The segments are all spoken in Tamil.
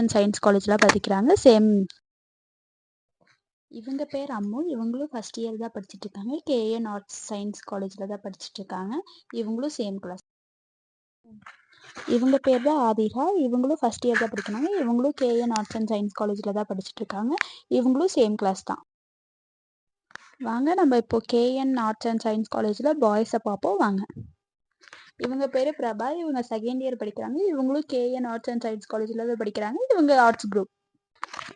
அண்ட் சயின்ஸ் காலேஜில் படிக்கிறாங்க. சேம் இவங்க பேர் அம்மு. இவங்களும் ஃபஸ்ட் இயர் தான் படிச்சுட்டு இருக்காங்க. கேஎன் ஆர்ட்ஸ் சயின்ஸ் காலேஜில் தான் படிச்சுட்டு இருக்காங்க. இவங்களும் சேம் கிளாஸ் இவங்க பேர் தான் ஆதிரா. இவங்களும் ஃபஸ்ட் இயர் தான் படிக்கிறாங்க. இவங்களும் கேஎன் ஆர்ட்ஸ் அண்ட் சயின்ஸ் காலேஜில் தான் படிச்சுட்டு இருக்காங்க. இவங்களும் சேம் கிளாஸ் தான். வாங்க நம்ம இப்போ கேஎன் ஆர்ட்ஸ் அண்ட் சயின்ஸ் காலேஜில் பாய்ஸை பார்ப்போம். வாங்க. இவங்க பேர் பிரபா இவங்க செகண்ட் இயர் படிக்கிறாங்க. இவங்களும் கேஎன் ஆர்ட்ஸ் அண்ட் சயின்ஸ் காலேஜில் தான் படிக்கிறாங்க. இவங்க ஆர்ட்ஸ் குரூப்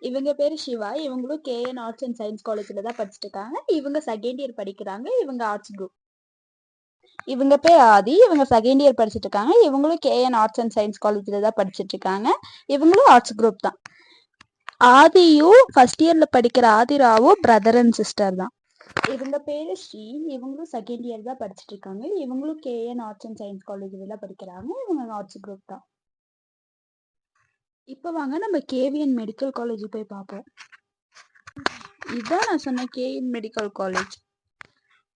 இவங்க பேர் சிவா இவங்களும் கேஎன் ஆர்ட்ஸ் அண்ட் சயின்ஸ் காலேஜில் தான் படிச்சுட்டு இருக்காங்க இவங்க செகண்ட் இயர் படிக்கிறாங்க. இவங்க ஆர்ட்ஸ் குரூப் இவங்க பேர் ஆதி இவங்க செகண்ட் இயர் படிச்சுட்டு இருக்காங்க இவங்களும் கேஎன் ஆர்ட்ஸ் அண்ட் சயின்ஸ் காலேஜில் தான் படிச்சுட்டு இருக்காங்க இவங்களும் ஆர்ட்ஸ் குரூப் தான். ஆதியும் ஃபர்ஸ்ட் இயர்ல படிக்கிற ஆதிராவும் பிரதர் அண்ட் சிஸ்டர் தான். இவங்க பேரு ஸ்ரீ இவங்களும் செகண்ட் இயர் தான் படிச்சுட்டு இருக்காங்க இவங்களும் KN arts and science college இதில் படிக்கிறாங்க. இவங்க ஆர்ட்ஸ் குரூப் தான். இப்போ வாங்க நம்ம கேவிஎன் மெடிக்கல் காலேஜ் போய் பார்ப்போம். இதுதான் நான் சொன்ன கேஎன் மெடிக்கல் காலேஜ்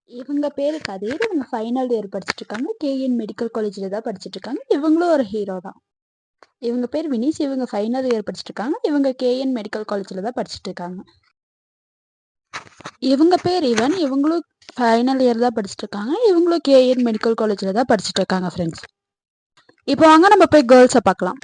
இவங்க பேர் கதிர். இவங்க ஃபைனல் இயர் படிச்சுட்டு இருக்காங்க கேஎன் மெடிக்கல் காலேஜில் தான் படிச்சுட்டு இருக்காங்க இவங்களும் ஒரு ஹீரோ தான். இவங்க பேர் வினீஸ். இவங்க ஃபைனல் இயர் படிச்சுட்டு இருக்காங்க இவங்க கேஎன் மெடிக்கல் காலேஜில் தான் படிச்சுட்டு இருக்காங்க இவங்க பேர் இவன் இவங்களும் ஃபைனல் இயர் தான் படிச்சுட்டு இருக்காங்க இவங்களும் கேஎன் மெடிக்கல் காலேஜில் தான் படிச்சுட்டு இருக்காங்க ஃப்ரெண்ட்ஸ் இப்போ வாங்க நம்ம போய் கேர்ள்ஸை பார்க்கலாம்.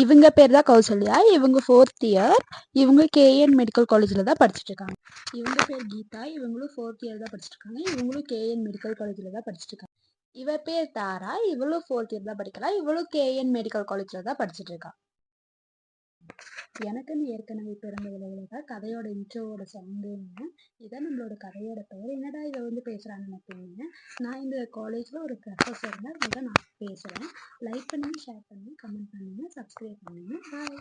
இவங்க பேர் தான் கௌசல்யா. இவங்க ஃபோர்த் இயர் இவங்க கேஎன் மெடிக்கல் காலேஜில் தான் படிச்சுட்டு இருக்காங்க இவங்க பேர் கீதா. இவங்களும் ஃபோர்த் இயர் தான் படிச்சுட்டு இருக்காங்க இவங்களும் கேஎன் மெடிக்கல் காலேஜில் தான் படிச்சுட்டு இருக்காங்க இவ பேர் தாரா. இவளும் ஃபோர்த் இயர் தான் படிக்கலாம் இவளும் கேஎன் மெடிக்கல் காலேஜில் தான் படிச்சுட்டு இருக்கா எனக்குன்னு ஏற்கனவே பிறந்த விளைவுல கதையோட இன்ட்ரோவோட சவுண்டுங்க இதான் நம்மளோட கதையோட பெயர் என்னடா இதை வந்து பேசுகிறாங்கன்னு நினைப்பீங்க நான் இந்த காலேஜில் ஒரு ப்ரொஃபஸர் தான் இதை நான் பேசுகிறேன் லைக் பண்ணுங்கள் ஷேர் பண்ணுங்கள் கமெண்ட் பண்ணுங்கள் சப்ஸ்கிரைப் பண்ணுங்கள் பாய்